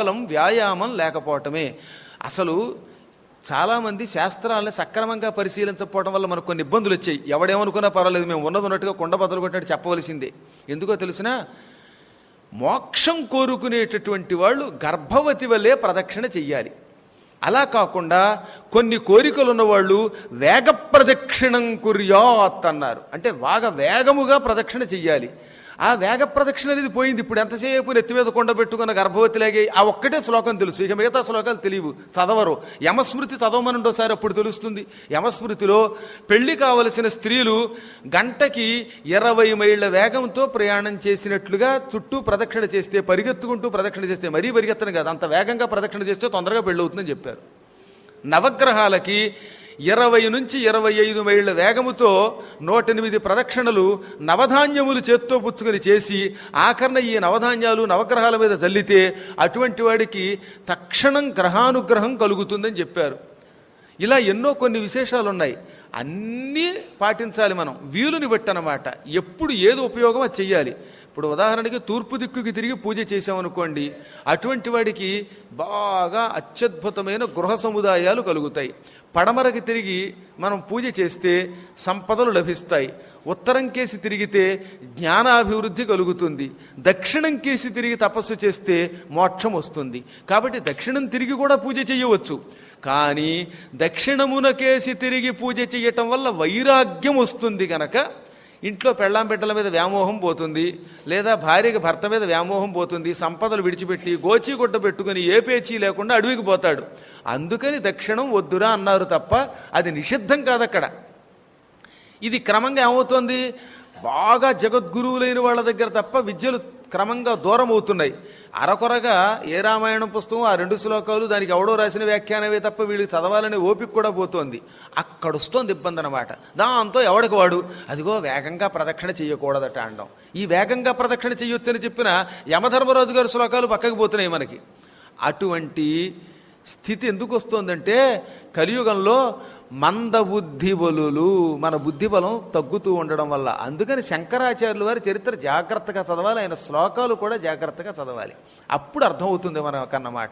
కేవలం వ్యాయామం లేకపోవటమే. అసలు చాలామంది శాస్త్రాలను సక్రమంగా పరిశీలించకపోవడం వల్ల మనకు కొన్ని ఇబ్బందులు వచ్చాయి. ఎవడేమనుకున్నా పర్వాలేదు మేము ఉన్నది ఉన్నట్టుగా కొండ బదులు కొట్టినట్టు చెప్పవలసిందే. ఎందుకో తెలిసినా మోక్షం కోరుకునేటటువంటి వాళ్ళు గర్భవతి వల్లే ప్రదక్షిణ చెయ్యాలి. అలా కాకుండా కొన్ని కోరికలు ఉన్నవాళ్ళు వేగ ప్రదక్షిణం కుర్యాత్ అన్నారు. అంటే బాగా వేగముగా ప్రదక్షిణ చెయ్యాలి. ఆ వేగ ప్రదక్షిణ అనేది పోయింది. ఇప్పుడు ఎంతసేపు నెత్తి మీద కొండ పెట్టుకున్న గర్భవతిలాగే ఆ ఒక్కటే శ్లోకం తెలుసు. ఇక మిగతా శ్లోకాలు తెలియవు. చదవరు. యమస్మృతి చదవమనండోసారి అప్పుడు తెలుస్తుంది. యమస్మృతిలో పెళ్ళి కావలసిన స్త్రీలు గంటకి ఇరవై మైళ్ళ వేగంతో ప్రయాణం చేసినట్లుగా చుట్టూ ప్రదక్షిణ చేస్తే పరిగెత్తుకుంటూ ప్రదక్షిణ చేస్తే మరీ పరిగెత్తను కాదు. అంత వేగంగా ప్రదక్షిణ చేస్తే తొందరగా పెళ్ళవుతుందని చెప్పారు. నవగ్రహాలకి ఇరవై నుంచి ఇరవై ఐదు మైళ్ళ వేగముతో నూటెనిమిది ప్రదక్షిణలు నవధాన్యములు చేత్తో పుచ్చుకొని చేసి ఆఖరణ ఈ నవధాన్యాలు నవగ్రహాల మీద జల్లితే అటువంటి వాడికి తక్షణం గ్రహానుగ్రహం కలుగుతుందని చెప్పారు. ఇలా ఎన్నో కొన్ని విశేషాలు ఉన్నాయి అన్నీ పాటించాలి మనం. వీలుని బట్టి అన్నమాట. ఎప్పుడు ఏది ఉపయోగం అది చెయ్యాలి. ఇప్పుడు ఉదాహరణకి తూర్పు దిక్కుకి తిరిగి పూజ చేసామనుకోండి అటువంటి వాడికి బాగా అత్యద్భుతమైన గృహ సముదాయాలు కలుగుతాయి. పడమరకి తిరిగి మనం పూజ చేస్తే సంపదలు లభిస్తాయి. ఉత్తరం కేసి తిరిగితే జ్ఞానాభివృద్ధి కలుగుతుంది. దక్షిణం కేసి తిరిగి తపస్సు చేస్తే మోక్షం వస్తుంది. కాబట్టి దక్షిణం తిరిగి కూడా పూజ చేయవచ్చు. కానీ దక్షిణమున కేసి తిరిగి పూజ చేయటం వల్ల వైరాగ్యం వస్తుంది కనుక ఇంట్లో పెళ్ళాం బిడ్డల మీద వ్యామోహం పోతుంది లేదా భార్యకి భర్త మీద వ్యామోహం పోతుంది సంపదలు విడిచిపెట్టి గోచిగుడ్డ పెట్టుకుని ఏ పేచీ లేకుండా అడవికి పోతాడు. అందుకని దక్షిణం వద్దురా అన్నారు తప్ప అది నిషిద్ధం కాదక్కడ. ఇది క్రమంగా ఏమవుతోంది? బాగా జగద్గురువులైన వాళ్ళ దగ్గర తప్ప విద్యలు క్రమంగా దూరం అవుతున్నాయి అరకొరగా ఏ రామాయణం పుస్తకం ఆ రెండు శ్లోకాలు దానికి ఎవడో రాసిన వ్యాఖ్యానమే తప్ప వీళ్ళు చదవాలనే ఓపిక కూడా పోతోంది. అక్కడ వస్తోంది ఇబ్బంది అనమాట దాంతో ఎవడికి వాడు? అదిగో వేగంగా ప్రదక్షిణ చేయకూడదట అండం. ఈ వేగంగా ప్రదక్షిణ చేయొచ్చని చెప్పిన యమధర్మరాజు గారి శ్లోకాలు పక్కకి పోతున్నాయి మనకి. అటువంటి స్థితి ఎందుకు వస్తుందంటే కలియుగంలో మందబుద్ధి బలులు మన బుద్ధి బలం తగ్గుతూ ఉండడం వల్ల. అందుకని శంకరాచార్యుల వారి చరిత్ర జాగ్రత్తగా చదవాలి ఆయన శ్లోకాలు కూడా జాగ్రత్తగా చదవాలి. అప్పుడు అర్థమవుతుంది మనకన్నమాట